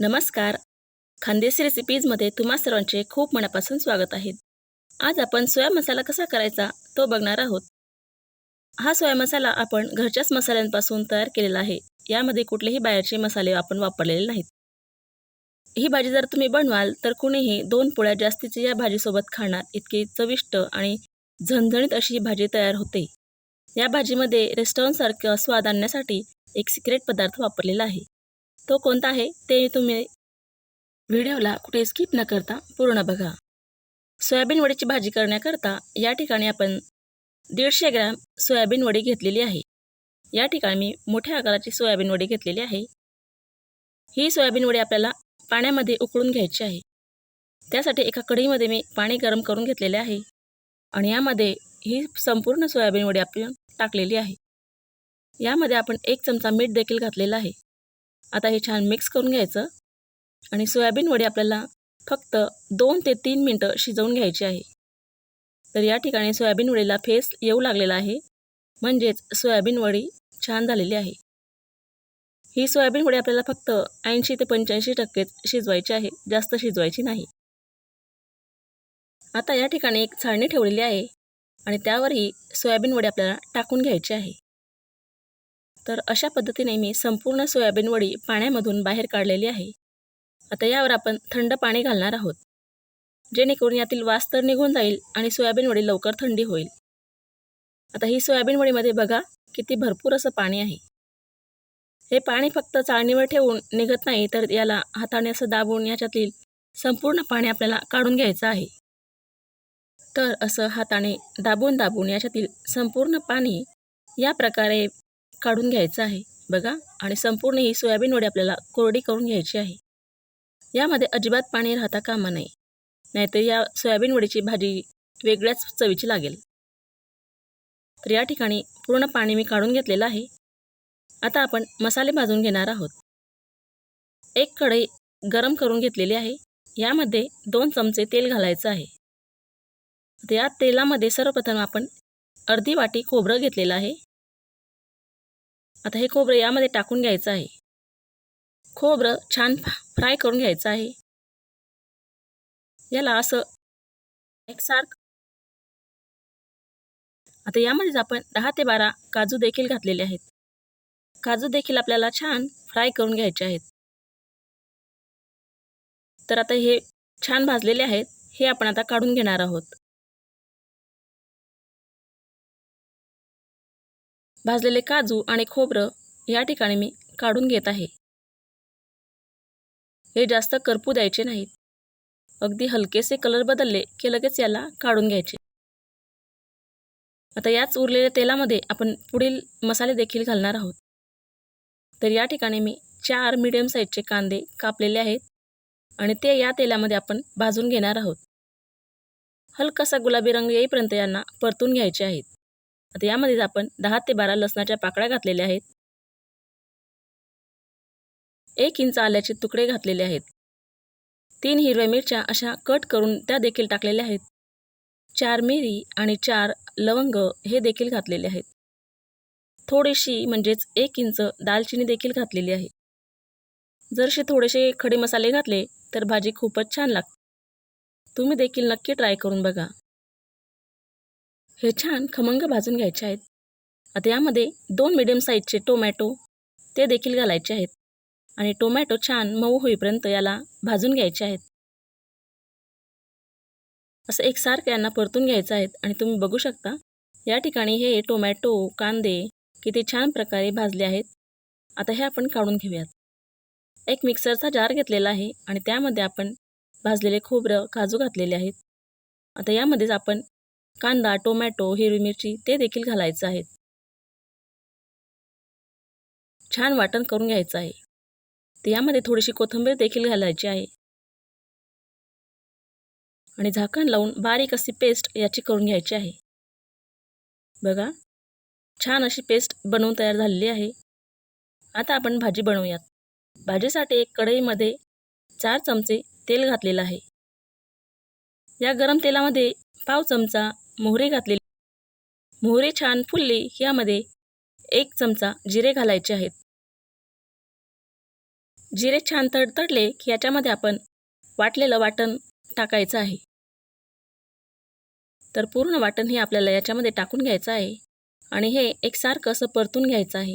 नमस्कार. खानदेशी रेसिपीजमध्ये तुम्हा सर्वांचे खूप मनापासून स्वागत आहे. आज आपण सोया मसाला कसा करायचा तो बघणार आहोत. हा सोया मसाला आपण घरच्याच मसाल्यांपासून तयार केलेला आहे. यामध्ये कुठलेही बाहेरचे मसाले आपण वापरलेले नाहीत. ही भाजी जर तुम्ही बनवाल तर कुणीही दोन पोळ्या जास्तीची या भाजीसोबत खाणार इतकी चविष्ट आणि झणझणीत अशी ही भाजी तयार होते. या भाजीमध्ये रेस्टॉरंटसारखं स्वाद आणण्यासाठी एक सिक्रेट पदार्थ वापरलेला आहे. तो कोणता आहे ते तुम्ही व्हिडिओला कुठे स्किप न करता पूर्ण बघा. सोयाबीन वडीची भाजी करण्याकरता या ठिकाणी आपण दीडशे ग्रॅम सोयाबीन वडी घेतलेली आहे. या ठिकाणी मी मोठ्या आकाराची सोयाबीन वडी घेतलेली आहे. ही सोयाबीन वडी आपल्याला पाण्यामध्ये उकळून घ्यायची आहे. त्यासाठी एका कढईमध्ये मी पाणी गरम करून घेतलेले आहे आणि यामध्ये ही संपूर्ण सोयाबीन वडी आपण टाकलेली आहे. यामध्ये आपण एक चमचा मीठ देखील घातलेलं आहे. आता हे छान मिक्स करून घ्यायचं. आणि सोयाबीन वडी आपल्याला फक्त दोन ते तीन मिनटं शिजवून घ्यायची आहे. तर या ठिकाणी सोयाबीन वडीला फेस येऊ लागलेला आहे. म्हणजेच सोयाबीन वडी छान झालेली आहे. ही सोयाबीन वडी आपल्याला फक्त ऐंशी ते पंच्याऐंशी टक्केच शिजवायची आहे. जास्त शिजवायची नाही. आता या ठिकाणी एक छाळणी ठेवलेली आहे. आणि त्यावरही सोयाबीन वडी आपल्याला टाकून घ्यायची आहे. तर अशा पद्धतीने मी संपूर्ण सोयाबीन वडी पाण्यामधून बाहेर काढलेली आहे. आता यावर आपण थंड पाणी घालणार आहोत. जेणेकरून यातील वास तर निघून जाईल आणि सोयाबीन वडी लवकर थंडी होईल. आता ही सोयाबीन वडीमध्ये बघा किती भरपूर असं पाणी आहे. हे पाणी फक्त चाळणीवर ठेवून निघत नाही तर याला हाताने असं दाबून याच्यातील संपूर्ण पाणी आपल्याला काढून घ्यायचं आहे. तर असं हाताने दाबून दाबून याच्यातील संपूर्ण पाणी या प्रकारे काढून घ्यायचं आहे. बघा. आणि संपूर्ण ही सोयाबीन वडी आपल्याला कोरडी करून घ्यायची आहे. यामध्ये अजिबात पाणी राहता कामा नये. नाहीतर या सोयाबीन वडीची भाजी वेगळ्याच चवीची लागेल. तर या ठिकाणी पूर्ण पाणी मी काढून घेतलेलं आहे. आता आपण मसाले भाजून घेणार आहोत. एक कढई गरम करून घेतलेली आहे. यामध्ये दोन चमचे तेल घालायचं आहे. या तेलामध्ये सर्वप्रथम आपण अर्धी वाटी खोबरं घेतलेलं आहे. आता हे खोबरं यामध्ये टाकून घ्यायचं आहे. खोबरं छान फ्राय करून घ्यायचं आहे. याला असं एकसारखं आता यामध्येच आपण दहा ते बारा काजू देखील घातलेले आहेत. काजू देखील आपल्याला छान फ्राय करून घ्यायचे आहेत. तर आता हे छान भाजलेले आहेत. हे आपण आता काढून घेणार आहोत. भाजलेले काजू आणि खोबरं या ठिकाणी मी काढून घेत आहे. हे जास्त करपू द्यायचे नाहीत. अगदी हलकेसे कलर बदलले की लगेच याला काढून घ्यायचे. आता याच उरलेल्या तेलामध्ये आपण पुढील मसाले देखील घालणार आहोत. तर या ठिकाणी मी चार मिडियम साईजचे कांदे कापलेले आहेत आणि ते या तेलामध्ये आपण भाजून घेणार आहोत. हलकासा गुलाबी रंग येईपर्यंत यांना परतून घ्यायचे आहेत. आता यामध्येच आपण दहा ते बारा लसणाच्या पाकळ्या घातलेल्या आहेत. एक इंच आल्याचे तुकडे घातलेले आहेत. तीन हिरव्या मिरच्या अशा कट करून त्या देखील टाकलेल्या आहेत. चार मिरी आणि चार लवंग हे देखील घातलेले आहेत. थोडीशी म्हणजेच एक इंच दालचिनी देखील घातलेली आहे. जरशी थोडेसे खडे मसाले घातले तर भाजी खूपच छान लागते. तुम्ही देखील नक्की ट्राय करून बघा. हे छान खमंग भाजून घ्यायचे आहेत. आता यामध्ये दोन मिडियम साईजचे टोमॅटो ते देखील घालायचे आहेत. आणि टोमॅटो छान मऊ होईपर्यंत याला भाजून घ्यायचे आहेत. असं एकसारखं यांना परतून घ्यायचं आहेत आणि तुम्ही बघू शकता या ठिकाणी हे टोमॅटो कांदे किती छान प्रकारे भाजले आहेत. आता हे आपण काढून घेऊयात. एक मिक्सरचा जार घेतलेला आहे आणि त्यामध्ये आपण भाजलेले खोबरं काजू घातलेले आहेत. आता यामध्येच आपण कांदा टोमॅटो हिरवी मिरची ते देखील घालायचं आहे. छान वाटण करून घ्यायचं आहे. तर यामध्ये थोडीशी कोथिंबीर देखील घालायची आहे. आणि झाकण लावून बारीक अशी पेस्ट याची करून घ्यायची आहे. बघा छान अशी पेस्ट बनवून तयार झालेली आहे. आता आपण भाजी बनवूयात. भाजीसाठी एक कढईमध्ये चार चमचे तेल घातलेलं आहे. या गरम तेलामध्ये पाव चमचा मोहरी घातलेली. मोहरी छान फुलली यामध्ये एक चमचा जिरे घालायचे आहेत. जिरे छान तडतडले की याच्यामध्ये आपण वाटलेलं वाटण टाकायचं आहे. तर पूर्ण वाटण हे आपल्याला याच्यामध्ये टाकून घ्यायचं आहे आणि हे एकसारखं असं परतून घ्यायचं आहे.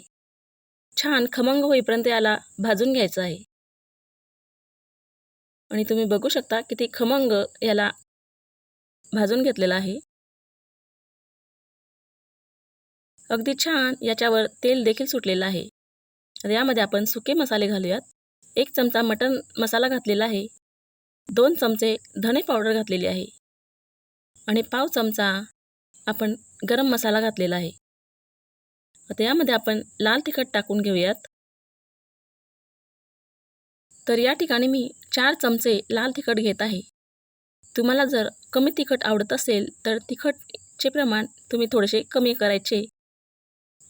छान खमंग होईपर्यंत याला भाजून घ्यायचं आहे. आणि तुम्ही बघू शकता किती खमंग याला भाजून घेतलेला आहे. अगदी छान याच्यावर तेल देखील सुटलेलं आहे. यामध्ये आपण सुके मसाले घालूयात. एक चमचा मटन मसाला घातलेला आहे. दोन चमचे धणे पावडर घातलेली आहे. आणि पाव चमचा आपण गरम मसाला घातलेला आहे. आता यामध्ये आपण लाल तिखट टाकून घेऊयात. तर या ठिकाणी मी चार चमचे लाल तिखट घेत आहे. तुम्हाला जर कमी तिखट आवडत असेल तर तिखटचे प्रमाण तुम्ही थोडेसे कमी करायचे.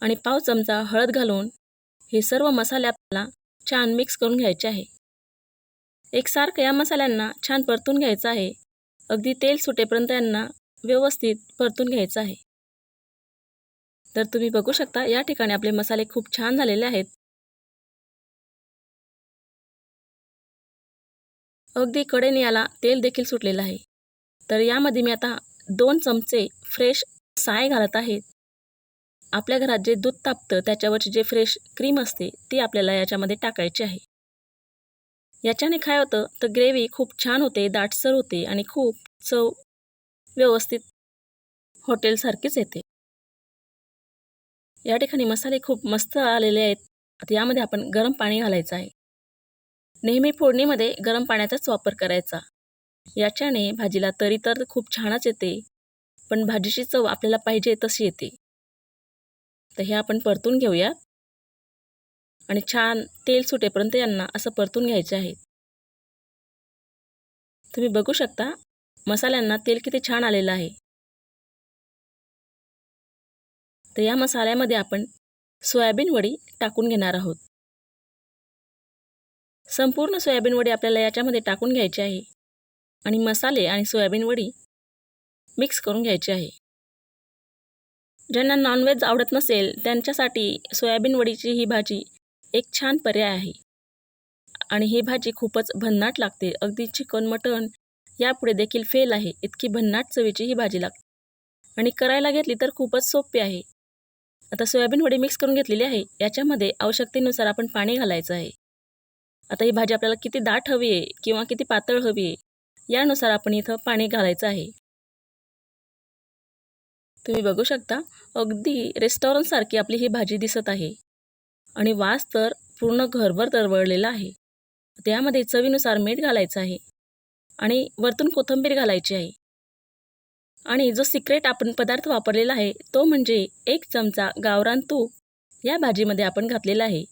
आणि पाव चमचा हळद घालून हे सर्व मसाले आपल्याला छान मिक्स करून घ्यायचे आहे. एकसारखं या मसाल्यांना छान परतून घ्यायचं आहे. अगदी तेल सुटेपर्यंत यांना व्यवस्थित परतून घ्यायचं आहे. तर तुम्ही बघू शकता या ठिकाणी आपले मसाले खूप छान झालेले आहेत. अगदी कडेने याला तेल देखील सुटलेलं आहे. तर यामध्ये मी आता दोन चमचे फ्रेश साय घालत आहेत आपल्या घरात जे दूध तापतं त्याच्यावरची जे फ्रेश क्रीम असते ती आपल्याला याच्यामध्ये टाकायची आहे. याच्याने काय होतं तर ग्रेव्ही खूप छान होते दाटसर होते आणि खूप चव व्यवस्थित हॉटेलसारखीच येते. या ठिकाणी मसाले खूप मस्त आलेले आहेत. आता यामध्ये आपण गरम पाणी घालायचं आहे. नेहमी फोडणीमध्ये गरम पाण्याचाच वापर करायचा. याच्याने भाजीला तरी तर खूप छानच येते पण भाजीची चव आपल्याला पाहिजे तशी येते. तर हे आपण परतून घेऊया. आणि छान तेल सुटेपर्यंत यांना असं परतून घ्यायचे आहे. तुम्ही बघू शकता मसाल्यांना तेल किती छान आलेलं आहे. तर या मसाल्यामध्ये आपण सोयाबीन वडी टाकून घेणार आहोत. संपूर्ण सोयाबीन वडी आपल्याला याच्यामध्ये टाकून घ्यायची आहे. आणि मसाले आणि सोयाबीन वडी मिक्स करून घ्यायची आहे. ज्यांना नॉनव्हेज आवडत नसेल त्यांच्यासाठी सोयाबीन वडीची ही भाजी एक छान पर्याय आहे. आणि ही भाजी खूपच भन्नाट लागते. अगदी चिकन मटण यापुढे देखील फेल आहे. इतकी भन्नाट चवीची ही भाजी लागते. आणि करायला घेतली तर खूपच सोपी आहे. आता सोयाबीन वडी मिक्स करून घेतलेली आहे. याच्यामध्ये आवश्यकतेनुसार आपण पाणी घालायचं आहे. आता ही भाजी आपल्याला किती दाट हवी आहे किंवा किती पातळ हवी आहे यानुसार आपण इथं पाणी घालायचं आहे. तुम्ही बघू शकता अगदी रेस्टॉरंटसारखी आपली ही भाजी दिसत आहे. आणि वास तर पूर्ण घरभर दरवळलेला आहे. त्यामध्ये चवीनुसार मीठ घालायचं आहे. आणि वरतून कोथिंबीर घालायची आहे. आणि जो सिक्रेट आपण पदार्थ वापरलेला आहे तो म्हणजे एक चमचा गावरान तूप या भाजीमध्ये आपण घातलेला आहे.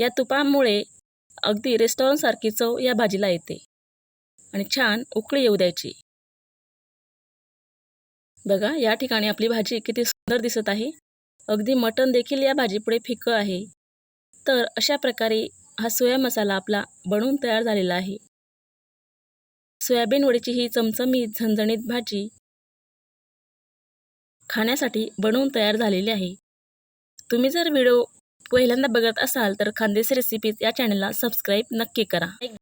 या तुपामुळे अगदी रेस्टॉरंटसारखी चव या भाजीला येते. आणि छान उकळी येऊ द्यायची. बघा या ठिकाणी आपली भाजी किती सुंदर दिसत आहे. अगदी मटण देखील या भाजीपुढे फिकं आहे. तर अशा प्रकारे हा सोया मसाला आपला बनवून तयार झालेला आहे. सोयाबीन वडीची ही चमचमीत झणझणीत भाजी खाण्यासाठी बनवून तयार झालेली आहे. तुम्ही जर व्हिडिओ पहिल्यांदा बघत असाल तर खानदेशी रेसिपीज या चॅनलला सबस्क्राईब नक्की करा.